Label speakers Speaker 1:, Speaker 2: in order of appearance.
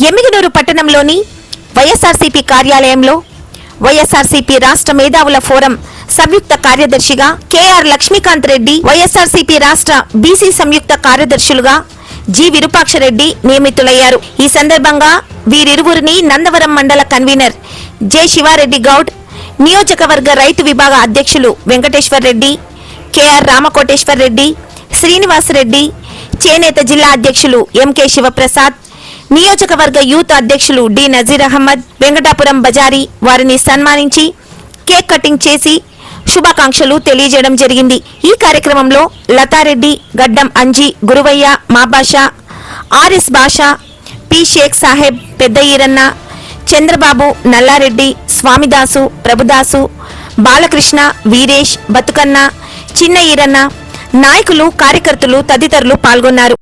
Speaker 1: పట్టణంలోని వైఎస్ఆర్సీపీ కార్యాలయంలో వైఎస్ఆర్సీపీ రాష్ట్ర మేధావుల ఫోరం సంయుక్త కార్యదర్శిగా కెఆర్ లక్ష్మీకాంత్ రెడ్డి వైఎస్ఆర్సీపీ రాష్ట్ర బీసీ సంయుక్త కార్యదర్శులుగా జి విరూపాక్షరెడ్డి నియమితులయ్యారు. ఈ సందర్భంగా వీరిరువురిని నందవరం మండల కన్వీనర్ జె శివారెడ్డి గౌడ్ నియోజకవర్గ రైతు విభాగ అధ్యక్షులు వెంకటేశ్వర్ రెడ్డి కెఆర్ రామకోటేశ్వర్ రెడ్డి శ్రీనివాస్ రెడ్డి చేనేత జిల్లా అధ్యక్షులు ఎంకే శివప్రసాద్ నియోజకవర్గ యూత్ అధ్యక్షులు డి నజీర్ అహ్మద్ వెంకటాపురం బజారి వారిని సన్మానించి కేక్ కటింగ్ చేసి శుభాకాంక్షలు తెలియజేయడం జరిగింది. ఈ కార్యక్రమంలో లతారెడ్డి గడ్డం అంజి గురువయ్య మాబాషా ఆర్ఎస్ బాషా పి షేక్ సాహెబ్ పెద్ద ఈరన్న చంద్రబాబు నల్లారెడ్డి స్వామిదాసు ప్రభుదాసు బాలకృష్ణ వీరేష్ బతుకన్న చిన్న ఈరన్న నాయకులు కార్యకర్తలు తదితరులు పాల్గొన్నారు.